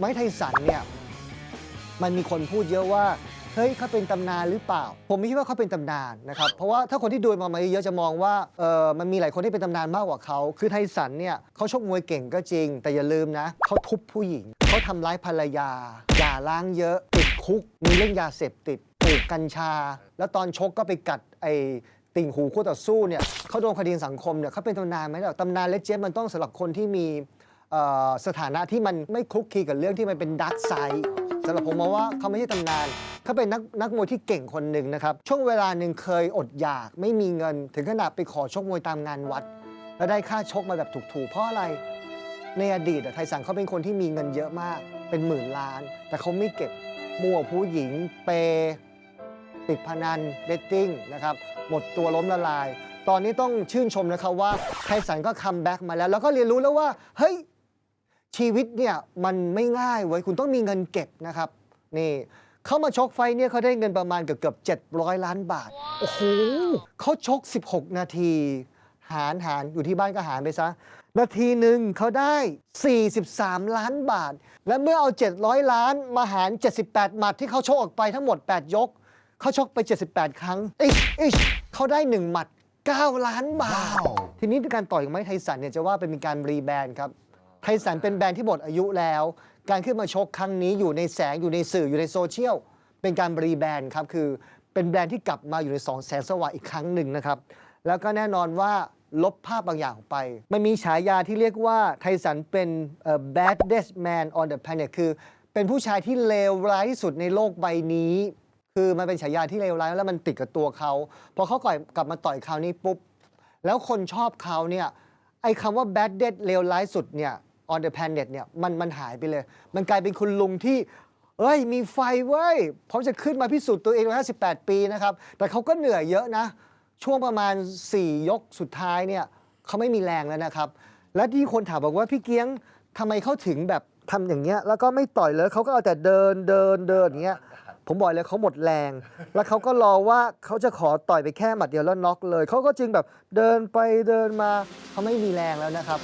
ไม้ไทสันเนี่ยมันมีคนพูดเยอะว่าเฮ้ยเขาเป็นตำนานหรือเปล่า ผมไม่คิดว่าเขาเป็นตำนานนะครับ เพราะว่าถ้าคนที่ดูมามาเยอะจะมองว่าเออมันมีหลายคนที่เป็นตำนานมากกว่าเขา คือไทสันเนี่ยเขาชกมวยเก่งก็จริง แต่อย่าลืมนะเขาทุบผู้หญิง เขาทำร้ายภรรยาอย่าล้างเยอะ ติดคุก มีเรื่องยาเสพติดปลูกกัญชา แล้วตอนชกก็ไปกัดไอติ่งหูคู่ต่อสู้เนี่ยเขาโดนคดีสังคมเนี่ยเขาเป็นตำนานไหมล่ะตำนานเลเจนด์มันต้องสำหรับคนที่มี สถานะที่มันไม่คลุกคลีกับเรื่องที่มันเป็นดาร์กไซด์สำหรับผมมองว่าเขาไม่ใช่ตำนานเขาเป็นนักนักมวยที่เก่งคนหนึ่งนะครับ ช่วงเวลาหนึ่งเคยอดอยาก ไม่มีเงิน ถึงขนาดไปขอชกมวยตามงานวัด แล้วได้ค่าชกมาแบบถูกๆ เพราะอะไร ในอดีตอะไทสันเขาเป็นคนที่มีเงินเยอะมาก เป็นหมื่นล้าน แต่เขาไม่เก็บมั่วผู้หญิง เปติดพนันเบตติ้งนะครับหมดตัวล้มละลาย ตอนนี้ต้องชื่นชมนะครับว่าไทสันก็คัมแบ็กมาแล้ว แล้วก็เรียนรู้แล้วว่า เฮ้ย ชีวิตเนี่ยมันไม่ง่ายเว้ยคุณต้องมีเงินเก็บนะครับนี่เขามาชกไฟท์เนี่ยเขาได้เงินประมาณเกือบเกือบ700 ล้านบาท โอ้โหเขาชก 16 นาที หารหารอยู่ที่บ้านก็หารไปซะ นาทีหนึ่งเขาได้ 43 ล้านบาท และเมื่อเอา 700 ล้านมาหาร 78หมัดที่เขาชกออกไปทั้งหมด 8 ยก เขาชกไป 78 ครั้งอิชอิชเขาได้ 1 หมัด 9 ล้านบาท ทีนี้การต่อยกับไม้ไทสันเนี่ยจะว่าเป็นการรีแบรนด์ครับ ไทสันเป็นแบรนด์ที่หมดอายุแล้ว การขึ้นมาชกครั้งนี้อยู่ในแสงอยู่ในสื่ออยู่ในโซเชียล เป็นการรีแบรนด์ครับ คือเป็นแบรนด์ที่กลับมาอยู่ในสองแสงสว่างอีกครั้งหนึ่งนะครับ แล้วก็แน่นอนว่าลบภาพบางอย่างออกไป มันมีฉายาที่เรียกว่าไทสันเป็นเอ่อ baddest man on the planet คือ เป็นผู้ชายที่เลวร้ายที่สุดในโลกใบนี้ คือมันเป็นฉายาที่เลวร้ายแล้วมันติดกับตัวเขาพอเขาก่อยกลับมาต่อยคราวนี้ปุ๊บ แล้วคนชอบเขาเนี่ย ไอ้คำว่า bad dead เลวร้ายสุดเนี่ย on the planet เนี่ยมันมันหายไปเลย มันกลายเป็นคุณลุงที่ เอ้ย มีไฟเว้ยพร้อมจะขึ้นมาพิสูจน์ตัวเองวัย58 ปีนะครับ แต่เขาก็เหนื่อยเยอะนะ ช่วงประมาณ 4 ยกสุดท้ายเนี่ยเขาไม่มีแรงแล้วนะครับ และที่คนถามบอกว่าพี่เกียงทำไมเขาถึงแบบทำอย่างเงี้ยแล้วก็ไม่ต่อยเลยเขาก็เอาแต่เดินเดินเดินอย่างเงี้ยผมบอกเลยเขาหมดแรง แล้วเขาก็รอว่าเขาจะขอต่อยไปแค่หมัดเดียวแล้วน็อกเลย เขาก็จึงแบบเดินไปเดินมาเขาไม่มีแรงแล้วนะครับ